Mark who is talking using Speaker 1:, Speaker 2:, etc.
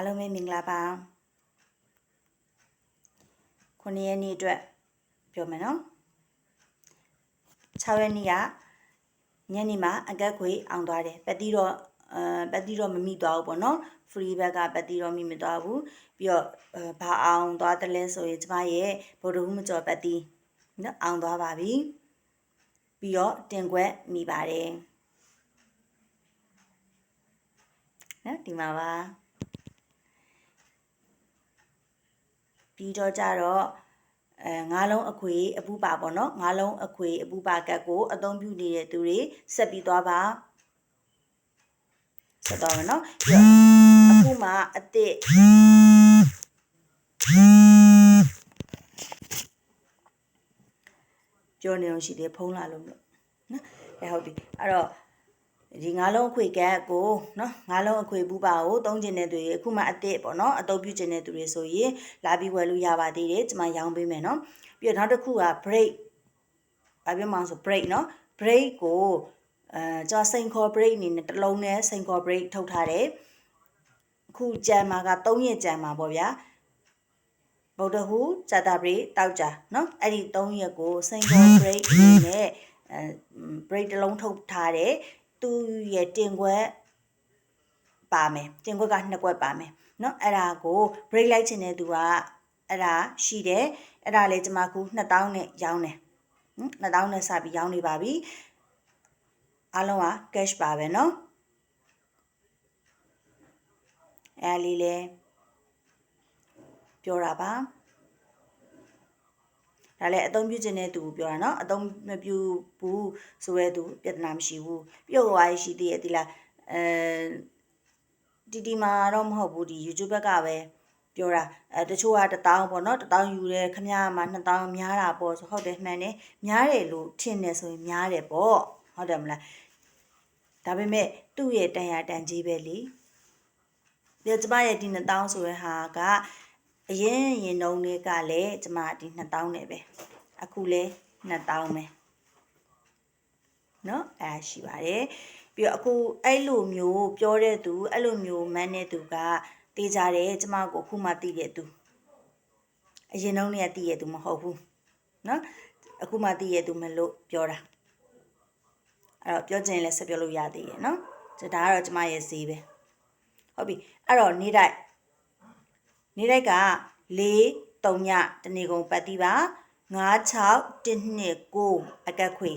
Speaker 1: အားလုံးပဲမင်္ဂလာပါခုနှစ်ရက်နေ့အတွက်ပြောမယ်နော်6ရက်နေ့ကညနေမှာအကက်ခွေအောင်သွားတယ်ပတ်တီတော့အဲပတ်တီတော့မမိသွားဘူးပေါ့နော် free back ကပတ်တီတော့မိမသွားဘူးပြီးတော့ဘာအောင်သွားတယ်လဲဆိုရင်ကျမရဲ့ဗုဒ္ဓဟူးမကျော်ပတ်တီနော်အောင်သွားပါပြီပြီးတော့တင်ခွက်မိပါတယ်နော်ဒီမှာပါ ပြီးတော့ကြတော့အဲငါးလုံးအခွေအပူပါပေါ့နော်ငါးလုံးအခွေအပူပါကတ်ကိုအသုံးပြုနေတဲ့သူတွေဆက်ပြီးသွားပါဆက်တော့မယ်နော်ပြီးတော့အခုမှအစ်စ်ပြောနေလို့ရှိသေးဖုံးလာလို့မလို့နော်အဲဟုတ်ပြီအဲ့တော့ ဒီငါးလုံးအခွေကတ်ကိုနော်ငါးလုံးအခွေပူပါကိုသုံးကျင်တဲ့သူတွေအခုမှအစ်စ်ပေါ့နော်အသုံးပြုကျင်တဲ့သူတွေဆိုရင်လာပြီးဝယ်လို့ရပါသေးတယ်ကျွန်မရောင်းပေးမယ်နော်ပြီးတော့နောက်တစ်ခုက break ဘာပြောမှဆို break နော် break ကိုအဲကျွန်တော်စိန်ခေါ် break အနေနဲ့တစ်လုံးနဲ့စိန်ခေါ် break ထုတ်ထားတယ်အခုကြံမှာက3ရက်ကြံမှာပေါ့ဗျာဗုဒ္ဓဟူးဇာတာပရိတောက်ကြเนาะအဲ့ဒီ3ရက်ကိုစိန်ခေါ် break အနေနဲ့အဲ break တစ်လုံးထုတ်ထားတယ် သူရဲ့တင်ခွက်ပါမယ်တင်ခွက်ကနှစ်ခွက်ပါမယ်เนาะအဲ့ဒါကို break လိုက်ခြင်းတဲ့သူကအဲ့ဒါရှိတယ်အဲ့ဒါလေကျွန်မခု2000နဲ့ရောင်းတယ်နော်2000နဲ့စပြီးရောင်းနေပါပြီအားလုံးက cash ပါပဲเนาะအဲ့လေးလေပြောတာပါ ဒါလည်းအသုံးပြုခြင်းတဲ့သူကိုပြောတာနော်အသုံးမပြုဘူးဆိုရဲသူပြဿနာမရှိဘူးပြုတ်သွားရရှိသေးရဲ့ဒီလားအဲဒီဒီမှာတော့မဟုတ်ဘူးဒီ YouTube ဘက်ကပဲပြောတာအဲတချို့ကတပေါင်းပေါ့နော်တပေါင်းယူတယ်ခမရမှာနှစ်ပေါင်းများတာပေါ့ဆိုဟုတ်တယ်မှန်တယ်များတယ်လို့ထင်တယ်ဆိုရင်များတယ်ပေါ့ဟုတ်တယ်မလားဒါပေမဲ့သူ့ရဲ့တန်ရာတန်ကြီးပဲလေဒီကျမရဲ့ဒီနှစ်ပေါင်းဆိုရဲဟာက အရင်ရင်တုံးလေးကလည်းကျမဒီ2000နဲ့ပဲအခုလဲ2000ပဲเนาะအဲရှိပါတယ်ပြီးတော့အခုအဲ့လိုမျိုးပြောတဲ့သူအဲ့လိုမျိုးမန်းတဲ့သူကတေးကြတယ်ကျမကိုအခုမှသိတဲ့သူအရင်တုန်းကသိရသူမဟုတ်ဘူးเนาะအခုမှသိရသူမလို့ပြောတာအဲ့တော့ပြောချင်လဲဆက်ပြောလို့ရသေးရဲ့เนาะဒါကတော့ကျမရဲ့ဈေးပဲဟုတ်ပြီအဲ့တော့နေတိုက် နေတိုက်က4 3ညတနေကုန်ပတ်တိပါ96 129အကက်ခွေ